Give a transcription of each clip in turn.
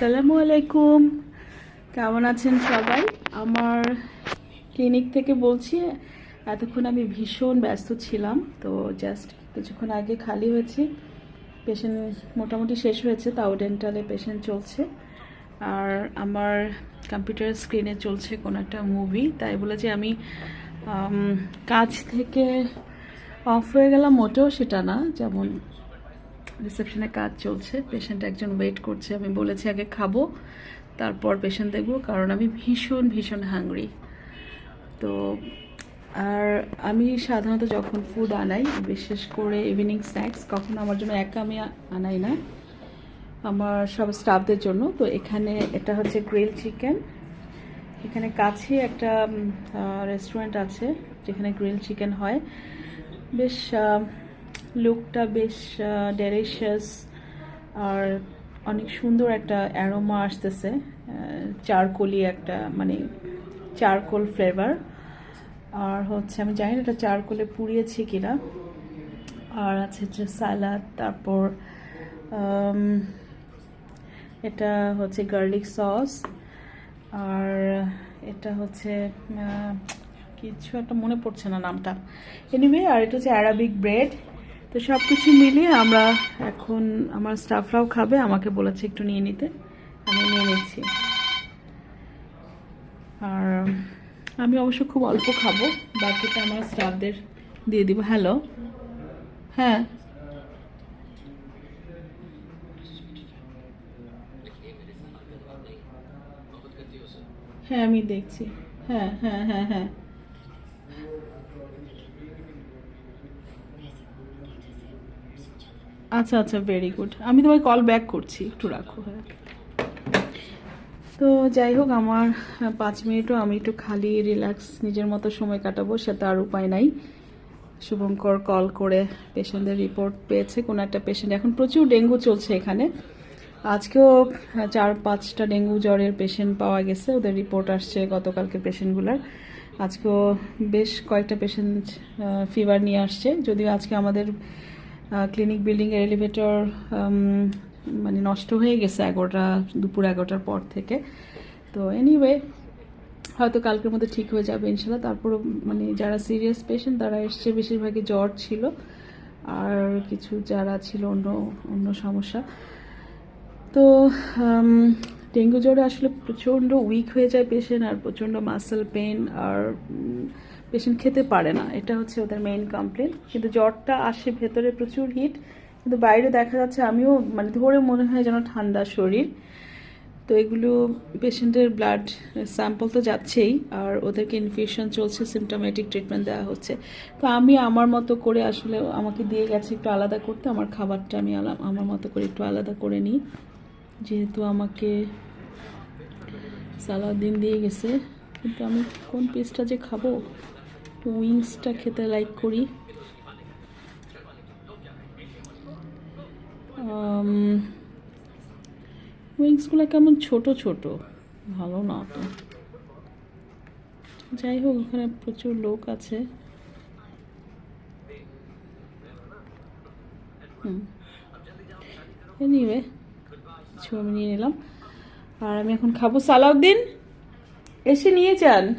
আসসালামু আলাইকুম কেমন আছেন সবাই? আমার ক্লিনিক থেকে বলছি, এতক্ষণ আমি ভীষণ ব্যস্ত ছিলাম, তো জাস্ট কিছুক্ষণ আগে খালি হয়েছি। পেশেন্ট মোটামুটি শেষ হয়েছে, তাও ডেন্টালে পেশেন্ট চলছে। আর আমার কম্পিউটার স্ক্রিনে চলছে কোনো একটা মুভি তাই বলে যে আমি কাজ থেকে অফ হয়ে গেলাম মোটেও সেটা না, যেমন রিসেপশনে কাজ চলছে। পেশেন্ট একজন ওয়েট করছে। আমি বলেছি, আগে খাব, তারপর পেশেন্ট দেখব, কারণ আমি ভীষণ ভীষণ হাংরি তো, আর আমি সাধারণত যখন ফুড আনাই, বিশেষ করে ইভিনিং স্ন্যাক্স কখনো আমার জন্য একা আমি আনাই না। আমার সব স্টাফদের জন্য। তো এখানে এটা হচ্ছে গ্রিল চিকেন এখানে কাছে একটা রেস্টুরেন্ট আছে, যেখানে গ্রিল চিকেন হয়। বেশ লুকটা বেশ ডেলিশিয়াস আর অনেক সুন্দর একটা অ্যারোমা আসতেছে চারকোলি একটা মানে চারকোল ফ্লেভার আর হচ্ছে, আমি জানি না এটা চারকোলে পুড়িয়েছি কিনা। আর আছে হচ্ছে স্যালাড তারপর এটা হচ্ছে গার্লিক সস আর এটা হচ্ছে কিছু একটা মনে পড়ছে না নামটা। এনিওয়ে আর এটা হচ্ছে অ্যারাবিক ব্রেড তো সব কিছু মিলিয়ে আমরা এখন আমার স্টাফরাও খাবে, আমাকে বলেছে একটু নিয়ে নিতে। আমি নিয়ে নিচ্ছি। আর আমি অবশ্য খুব অল্প খাব, বাকিটা আমার স্টাফদের দিয়ে দিব। হ্যালো? হ্যাঁ? হ্যাঁ আমি দেখছি। হ্যাঁ হ্যাঁ হ্যাঁ হ্যাঁ। আচ্ছা আচ্ছা ভেরি গুড আমি তোমায় কল ব্যাক করছি, একটু রাখো। হ্যাঁ তো যাই হোক, আমার পাঁচ মিনিটও আমি একটু খালি রিল্যাক্স নিজের মতো সময় কাটাবো, সেটা আর উপায় নাই। শুভঙ্কর কল করে পেশেন্টদের রিপোর্ট পেয়েছে, কোনো একটা পেশেন্ট এখন প্রচুর ডেঙ্গু চলছে এখানে। আজকেও চার, পাঁচটা ডেঙ্গু জ্বরের পেশেন্ট পাওয়া গেছে, ওদের রিপোর্ট আসছে গতকালকে পেশেন্টগুলোর আজকেও বেশ কয়েকটা পেশেন্ট ফিভার নিয়ে আসছে, যদিও আজকে আমাদের ক্লিনিক বিল্ডিংয়ের এলিভেটর মানে নষ্ট হয়ে গেছে এগারোটা, দুপুর এগারোটার পর থেকে। তো এনিওয়ে হয়তো কালকের মধ্যে ঠিক হয়ে যাবে ইনশাল্লাহ। তারপরও মানে যারা সিরিয়াস পেশেন্ট তারা এসছে, বেশিরভাগই জ্বর ছিল। আর কিছু যারা ছিল, অন্য অন্য সমস্যা। তো ডেঙ্গু জ্বরে আসলে প্রচণ্ড উইক হয়ে যায় পেশেন্ট আর প্রচণ্ড মাসেল পেন আর পেশেন্ট খেতে পারে না। এটা হচ্ছে ওদের মেইন কমপ্লেন কিন্তু জ্বরটা আসে ভেতরে প্রচুর হিট কিন্তু বাইরে দেখা যাচ্ছে আমিও মানে ধরে মনে হয় যেন ঠান্ডা শরীর। তো এগুলো পেশেন্টের ব্লাড স্যাম্পল তো যাচ্ছেই আর ওদেরকে ইনফেকশন চলছে সিমটোমেটিক ট্রিটমেন্ট দেওয়া হচ্ছে। তো আমি আমার মতো করে আসলে আমাকে দিয়ে গেছে একটু আলাদা করতে, আমার খাবারটা আমি আমার মতো করে একটু আলাদা করে নিই। যেহেতু আমাকে সালাদিন দিয়ে গেছে, কিন্তু আমি কোন পিসটা যে খাব? উইংসটা খেতে লাইক করি। উইংসগুলো কেমন ছোট ছোট? ভালো না তো। যাই হোক ওখানে প্রচুর লোক আছে। হুম। এনিওয়ে কিছু আমি নিয়ে নিলাম। আর আমি এখন খাব সালাউদ্দিন। এসে নিয়ে যান।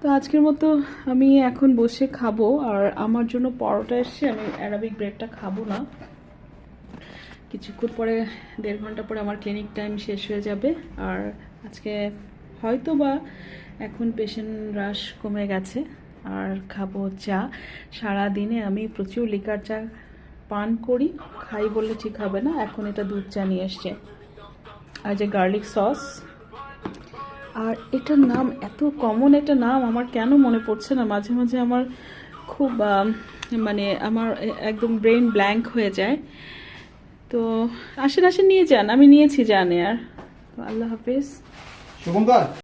তো আজকের মতো আমি এখন বসে খাব। আর আমার জন্য পরোটা এসছে, আমি অ্যারাবিক ব্রেডটা খাব না। কিছুক্ষণ পরে, দেড় ঘণ্টা পরে আমার ক্লিনিক টাইম শেষ হয়ে যাবে। আর আজকে হয়তো বা এখন পেশেন্ট রাশ কমে গেছে। আর খাব চা। সারা দিনে আমি প্রচুর লিকার চা পান করি, খাই বললে ঠিক হবে না, এখন এটা দুধ চা নিয়ে এসছে। আর যে গার্লিক সস আর এটার নাম এত কমন একটা নাম, আমার কেন মনে পড়ছে না? মাঝে মাঝে আমার খুব মানে আমার একদম ব্রেন ব্ল্যাঙ্ক হয়ে যায়। তো আসেন আসেন, নিয়ে যান, আমি নিয়েছি জানে আর। আল্লাহ হাফিজ। শুভঙ্কর